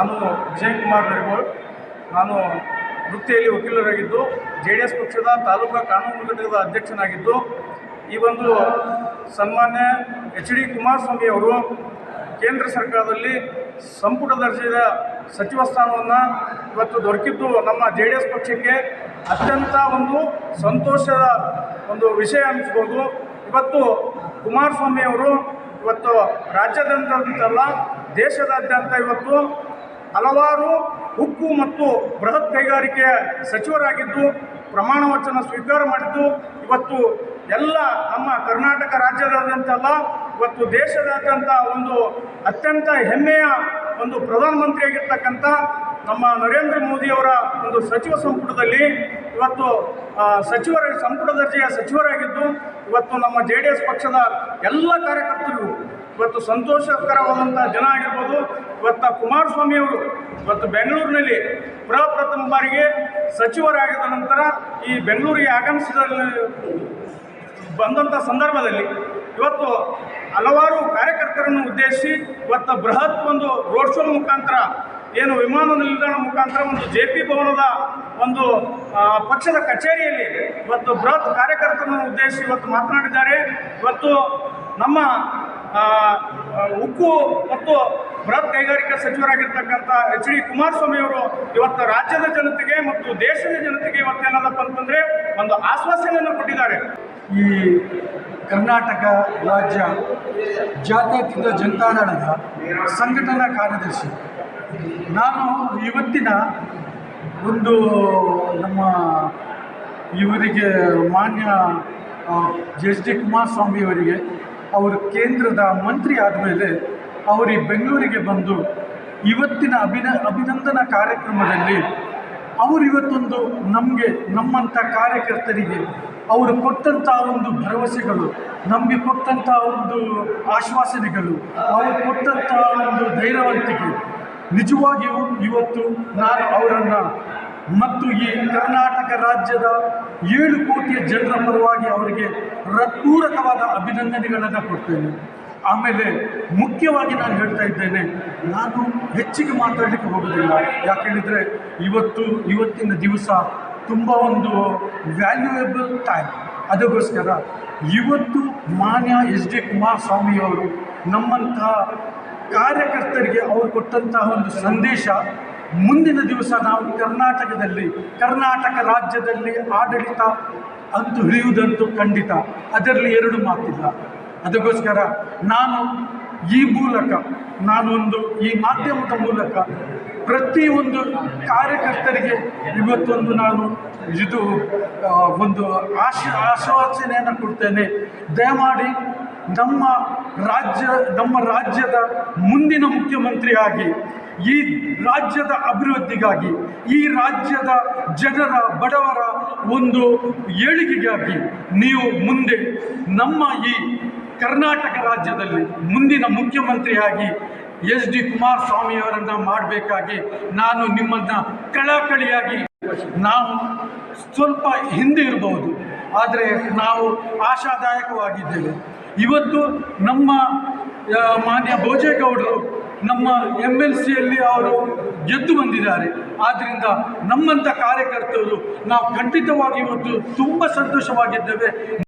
ವಿಜಯಕುಮಾರ್ ನರಿಗೋಳ್. ನಾನು ವೃತ್ತಿಯಲ್ಲಿ ವಕೀಲರಾಗಿದ್ದು, J D S ಪಕ್ಷದ ತಾಲೂಕಾ ಕಾನೂನು ಘಟಕದ ಅಧ್ಯಕ್ಷನಾಗಿದ್ದು, ಈ ಒಂದು ಸನ್ಮಾನ್ಯ ಎಚ್ ಡಿ ಕುಮಾರಸ್ವಾಮಿ ಅವರು ಕೇಂದ್ರ ಸರ್ಕಾರದಲ್ಲಿ ಸಂಪುಟ ದರ್ಜೆಯ ಸಚಿವ ಸ್ಥಾನವನ್ನು ಇವತ್ತು ದೊರಕಿದ್ದು ನಮ್ಮ ಜೆ ಡಿ ಎಸ್ ಪಕ್ಷಕ್ಕೆ ಅತ್ಯಂತ ಒಂದು ಸಂತೋಷದ ಒಂದು ವಿಷಯ ಅನ್ನಿಸ್ಬೋದು ಇವತ್ತು ಕುಮಾರಸ್ವಾಮಿ ಅವರು ಇವತ್ತು ರಾಜ್ಯಾದ್ಯಂತಲ್ಲ ದೇಶದಾದ್ಯಂತ ಇವತ್ತು ಹಲವಾರು ಉಕ್ಕು ಮತ್ತು ಬೃಹತ್ ಕೈಗಾರಿಕೆಯ ಸಚಿವರಾಗಿದ್ದು, ಪ್ರಮಾಣ ವಚನ ಸ್ವೀಕಾರ ಮಾಡಿದ್ದು, ಇವತ್ತು ಎಲ್ಲ ನಮ್ಮ ಕರ್ನಾಟಕ ರಾಜ್ಯದಾದ್ಯಂತಲ್ಲ, ಇವತ್ತು ದೇಶದಾದ್ಯಂತ ಒಂದು ಅತ್ಯಂತ ಹೆಮ್ಮೆಯ ಒಂದು ಪ್ರಧಾನಮಂತ್ರಿಯಾಗಿರ್ತಕ್ಕಂಥ ನಮ್ಮ ನರೇಂದ್ರ ಮೋದಿಯವರ ಒಂದು ಸಚಿವ ಸಂಪುಟದಲ್ಲಿ ಇವತ್ತು ಸಚಿವರ, ಸಂಪುಟ ದರ್ಜೆಯ ಸಚಿವರಾಗಿದ್ದು, ಇವತ್ತು ನಮ್ಮ ಜೆ ಡಿ ಎಸ್ ಪಕ್ಷದ ಎಲ್ಲ ಕಾರ್ಯಕರ್ತರಿಗೂ ಇವತ್ತು ಸಂತೋಷಕರವಾದಂಥ ಜನ ಆಗಿರ್ಬೋದು. ಇವತ್ತು ಕುಮಾರಸ್ವಾಮಿ ಅವರು ಇವತ್ತು ಬೆಂಗಳೂರಿನಲ್ಲಿ ಪ್ರಪ್ರಥಮ ಬಾರಿಗೆ ಸಚಿವರಾಗಿದ ನಂತರ ಈ ಬೆಂಗಳೂರಿಗೆ ಆಗಮಿಸಿದ ಬಂದಂಥ ಸಂದರ್ಭದಲ್ಲಿ ಇವತ್ತು ಹಲವಾರು ಕಾರ್ಯಕರ್ತರನ್ನು ಉದ್ದೇಶಿಸಿ ಇವತ್ತು ಬೃಹತ್ ಒಂದು ರೋಡ್ ಶೋ ಮುಖಾಂತರ ಏನು ವಿಮಾನ ನಿಲ್ದಾಣ ಮುಖಾಂತರ ಒಂದು ಜೆ ಪಿ ಭವನದ ಒಂದು ಪಕ್ಷದ ಕಚೇರಿಯಲ್ಲಿ ಇವತ್ತು ಬೃಹತ್ ಕಾರ್ಯಕರ್ತರನ್ನು ಉದ್ದೇಶಿಸಿ ಇವತ್ತು ಮಾತನಾಡಿದ್ದಾರೆ. ಇವತ್ತು ನಮ್ಮ ಉಕ್ಕು ಮತ್ತು ಬೃಹತ್ ಕೈಗಾರಿಕಾ ಸಚಿವರಾಗಿರ್ತಕ್ಕಂಥ ಎಚ್ ಡಿ ಕುಮಾರಸ್ವಾಮಿ ಅವರು ಇವತ್ತು ರಾಜ್ಯದ ಜನತೆಗೆ ಮತ್ತು ದೇಶದ ಜನತೆಗೆ ಇವತ್ತು ಇವತ್ತೇನದಪ್ಪ ಅಂತಂದರೆ ಒಂದು ಆಶ್ವಾಸನೆಯನ್ನು ಕೊಟ್ಟಿದ್ದಾರೆ. ಈ ಕರ್ನಾಟಕ ರಾಜ್ಯ ಜಾತ್ಯತೀತ ಜನತಾದಳದ ಸಂಘಟನಾ ಕಾರ್ಯದರ್ಶಿ ನಾನು ಇವತ್ತಿನ ಒಂದು ನಮ್ಮ ಇವರಿಗೆ ಮಾನ್ಯ ಎಸ್ ಡಿ ಕುಮಾರಸ್ವಾಮಿ ಅವರಿಗೆ ಅವರು ಕೇಂದ್ರದ ಮಂತ್ರಿ ಆದಮೇಲೆ ಅವರು ಈ ಬೆಂಗಳೂರಿಗೆ ಬಂದು ಇವತ್ತಿನ ಅಭಿನ, ಅಭಿನಂದನಾ ಕಾರ್ಯಕ್ರಮದಲ್ಲಿ ಅವರು ಇವತ್ತೊಂದು ನಮಗೆ, ನಮ್ಮಂಥ ಕಾರ್ಯಕರ್ತರಿಗೆ ಅವರು ಕೊಟ್ಟಂಥ ಒಂದು ಭರವಸೆಗಳು, ನಮಗೆ ಕೊಟ್ಟಂಥ ಒಂದು ಆಶ್ವಾಸನೆಗಳು, ಅವರು ಕೊಟ್ಟಂಥ ಒಂದು ಧೈರ್ಯವಂತಿಕೆ ನಿಜವಾಗಿಯೂ ಇವತ್ತು ನಾನು ಅವರನ್ನು ಮತ್ತು ಈ ಕರ್ನಾಟಕ ರಾಜ್ಯದ ಏಳು ಕೋಟಿಯ ಜನರ ಪರವಾಗಿ ಅವರಿಗೆ ಪೂರಕವಾದ ಅಭಿನಂದನೆಗಳನ್ನು ಕೊಡ್ತೇನೆ. ಆಮೇಲೆ ಮುಖ್ಯವಾಗಿ ನಾನು ಹೇಳ್ತಾ ಇದ್ದೇನೆ, ನಾನು ಹೆಚ್ಚಿಗೆ ಮಾತಾಡಲಿಕ್ಕೆ ಹೋಗೋದಿಲ್ಲ. ಯಾಕೆ ಹೇಳಿದರೆ ಇವತ್ತು, ಇವತ್ತಿನ ದಿವಸ ತುಂಬ ಒಂದು ವ್ಯಾಲ್ಯೂಯಬಲ್ ಟೈಮ್ ಅದಕ್ಕೋಸ್ಕರ ಇವತ್ತು ಮಾನ್ಯ ಎಸ್ ಡಿ ಕುಮಾರಸ್ವಾಮಿಯವರು ನಮ್ಮಂತಹ ಕಾರ್ಯಕರ್ತರಿಗೆ ಅವರು ಕೊಟ್ಟಂತಹ ಒಂದು ಸಂದೇಶ, ಮುಂದಿನ ದಿವಸ ನಾವು ಕರ್ನಾಟಕದಲ್ಲಿ, ಕರ್ನಾಟಕ ರಾಜ್ಯದಲ್ಲಿ ಆಡಳಿತ ಅಂತೂ ಹಿಡಿಯುವುದಂತೂ ಖಂಡಿತ. ಅದರಲ್ಲಿ ಎರಡು ಮಾತಿಲ್ಲ. ಅದಕ್ಕೋಸ್ಕರ ನಾನು ಈ ಮೂಲಕ, ನಾನೊಂದು ಈ ಮಾಧ್ಯಮದ ಮೂಲಕ ಪ್ರತಿಯೊಂದು ಕಾರ್ಯಕರ್ತರಿಗೆ ಇವತ್ತೊಂದು ನಾನು ಇದು ಒಂದು ಆಶ, ಆಶ್ವಾಸನೆಯನ್ನು ಕೊಡ್ತೇನೆ. ದಯಮಾಡಿ ನಮ್ಮ ರಾಜ್ಯ, ನಮ್ಮ ರಾಜ್ಯದ ಮುಂದಿನ ಮುಖ್ಯಮಂತ್ರಿಯಾಗಿ, ಈ ರಾಜ್ಯದ ಅಭಿವೃದ್ಧಿಗಾಗಿ, ಈ ರಾಜ್ಯದ ಜನರ ಬಡವರ ಒಂದು ಏಳಿಗೆಗಾಗಿ ನೀವು ಮುಂದೆ ನಮ್ಮ ಈ ಕರ್ನಾಟಕ ರಾಜ್ಯದಲ್ಲಿ ಮುಂದಿನ ಮುಖ್ಯಮಂತ್ರಿಯಾಗಿ ಎಸ್ ಡಿ ಕುಮಾರಸ್ವಾಮಿಯವರನ್ನು ಮಾಡಬೇಕಾಗಿ ನಾನು ನಿಮ್ಮನ್ನು ಕಳಕಳಿಯಾಗಿ, ನಾವು ಸ್ವಲ್ಪ ಹಿಂದೆ ಇರಬಹುದು ಆದರೆ ನಾವು ಆಶಾದಾಯಕವಾಗಿದ್ದೇವೆ. ಇವತ್ತು ನಮ್ಮ ಮಾನ್ಯ ಭೋಜೇಗೌಡರು ನಮ್ಮ ಎಂ ಎಲ್ ಸಿಯಲ್ಲಿ ಅವರು ಗೆದ್ದು ಬಂದಿದ್ದಾರೆ. ಆದ್ದರಿಂದ ನಮ್ಮಂಥ ಕಾರ್ಯಕರ್ತರು ನಾವು ಖಂಡಿತವಾಗಿ ಇವತ್ತು ತುಂಬ ಸಂತೋಷವಾಗಿದ್ದೇವೆ.